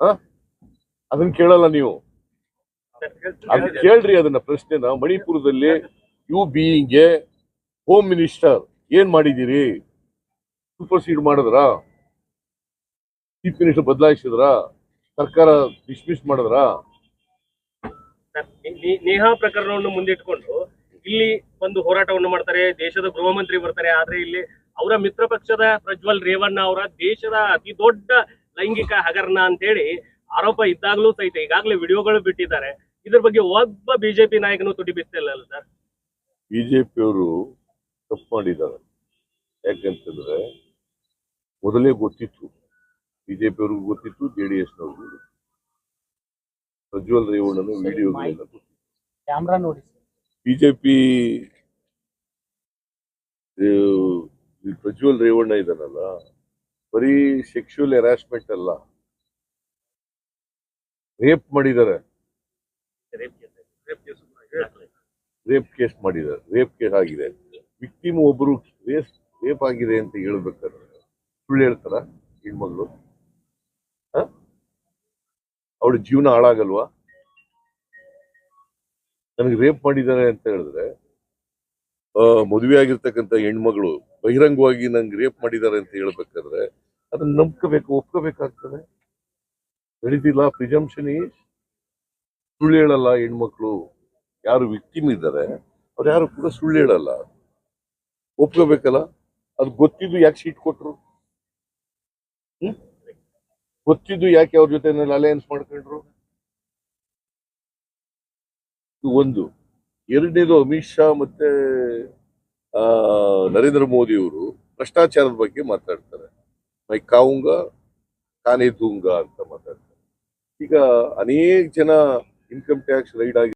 ಅದನ್ನ ಕೇಳಲ್ಲ ನೀವು. ಅದನ್ನ ಕೇಳ್ರಿ ಅದನ್ನ ಪ್ರಶ್ನೆನ. ಮಣಿಪುರದಲ್ಲಿ ಯು ಬೀಯಿಂಗ್ಗೆ ಹೋಮ್ ಮಿನಿಸ್ಟರ್ ಏನ್ ಮಾಡಿದ್ದೀರಿ? ಸೂಪರ್ ಸೀಡ್ ಮಾಡಿದ್ರಾ? ಚೀಫ್ ಮಿನಿಸ್ಟರ್ ಬದಲಾಯಿಸಿದ್ರ? ಸರ್ಕಾರ ಡಿಸ್ಮಿಸ್ ಮಾಡಿದ್ರ? ನೇಹಾ ಪ್ರಕರಣವನ್ನು ಮುಂದಿಟ್ಕೊಂಡು ಇಲ್ಲಿ ಒಂದು ಹೋರಾಟವನ್ನು ಮಾಡ್ತಾರೆ. ದೇಶದ ಗೃಹ ಮಂತ್ರಿ ಬರ್ತಾರೆ. ಆದ್ರೆ ಇಲ್ಲಿ ಅವರ ಮಿತ್ರ ಪಕ್ಷದ ಪ್ರಜ್ವಲ್ ರೇವಣ್ಣ ಅವರ ದೇಶದ ಅತಿ ದೊಡ್ಡ ಲೈಂಗಿಕ ಹಗರಣ ಅಂತ ಹೇಳಿ ಆರೋಪ ಇದ್ದಾಗಲೂ ಸಹಿತ ಈಗಾಗಲೇ ವಿಡಿಯೋಗಳು ಬಿಟ್ಟಿದ್ದಾರೆ. ಇದ್ರ ಬಗ್ಗೆ ಒಬ್ಬ ಬಿಜೆಪಿ ನಾಯಕನು ತುಟಿ ಬಿತ್ತಿಲ್ಲ ಸರ್? ಬಿಜೆಪಿಯವರು ತಪ್ಪು ಮಾಡಿದ್ದಾರೆ. ಯಾಕಂತಂದ್ರೆ ಮೊದಲೇ ಗೊತ್ತಿತ್ತು ಬಿಜೆಪಿಯವ್ರಿಗೂ ಗೊತ್ತಿತ್ತು ಜೆ ಡಿ ಎಸ್ನವ್ರಿಗೂ ಪ್ರಜ್ವಲ್ ರೇವಣ್ಣನ ವಿಡಿಯೋಗಳೆಲ್ಲ ಕ್ಯಾಮ್ರಾ ನೋಡಿ ಬಿಜೆಪಿ ಪ್ರಜ್ವಲ್ ರೇವಣ್ಣ ಇದಾನಲ್ಲ ಬರೀ ಸೆಕ್ಷುವಲ್ ಹೆರಾಸ್ಮೆಂಟ್ ಅಲ್ಲ. ರೇಪ್ ಮಾಡಿದ್ದಾರೆ. ರೇಪ್ ಕೇಸ್ ಮಾಡಿದ್ದಾರೆ. ರೇಪ್ ಕೇಸ್ ಆಗಿದೆ. ವಿಕ್ಟಿಮ್ ಒಬ್ರು ರೇಸ್ ರೇಪ್ ಆಗಿದೆ ಅಂತ ಹೇಳ್ಬೇಕಾದ್ರೆ ಸುಳ್ಳು ಹೇಳ್ತಾರ ಹೆಣ್ಮಗಳು? ಅವಳ ಜೀವನ ಹಾಳಾಗಲ್ವಾ? ನನಗೆ ರೇಪ್ ಮಾಡಿದ್ದಾರೆ ಅಂತ ಹೇಳಿದ್ರೆ ಆ, ಮದುವೆ ಆಗಿರ್ತಕ್ಕಂಥ ಹೆಣ್ಮಗಳು ಬಹಿರಂಗವಾಗಿ ನಂಗೆ ರೇಪ್ ಮಾಡಿದ್ದಾರೆ ಅಂತ ಹೇಳ್ಬೇಕಾದ್ರೆ ಅದನ್ನ ನಂಬ್ಕೋಬೇಕು, ಒಪ್ಕೋಬೇಕಾಗ್ತದೆ. ನಡೀತಿಲ್ಲ ಪ್ರಿಜಂಪ್ಷನ್ ಈಸ್ ಸುಳ್ಳು ಹೇಳಲ್ಲ ಹೆಣ್ಮಕ್ಳು. ಯಾರು ವಿಕ್ಟಿಮ್ ಇದ್ದಾರೆ, ಅವ್ರು ಯಾರು ಕೂಡ ಸುಳ್ಳು ಹೇಳಲ್ಲ. ಒಪ್ಕೋಬೇಕಲ್ಲ? ಅದು ಗೊತ್ತಿದ್ದು ಯಾಕೆ ಸೀಟ್ ಕೊಟ್ರು? ಗೊತ್ತಿದ್ದು ಯಾಕೆ ಅವ್ರ ಜೊತೆ ಅಲಯನ್ಸ್ ಮಾಡ್ಕೊಂಡ್ರು? ಒಂದು. ಎರಡನೇದು ಅಮಿತ್ ಶಾ ಮತ್ತೆ ನರೇಂದ್ರ ಮೋದಿ ಅವರು ಭ್ರಷ್ಟಾಚಾರದ ಬಗ್ಗೆ ಮಾತಾಡ್ತಾರೆ. ಮೈ ಕಾವುಂಗ ತಾನೇ ದೂಂಗ ಅಂತ ಮಾತಾಡ್ತಾರೆ. ಈಗ ಅನೇಕ ಜನ ಇನ್ಕಮ್ ಟ್ಯಾಕ್ಸ್ ರೈಡ್ ಆಗಿ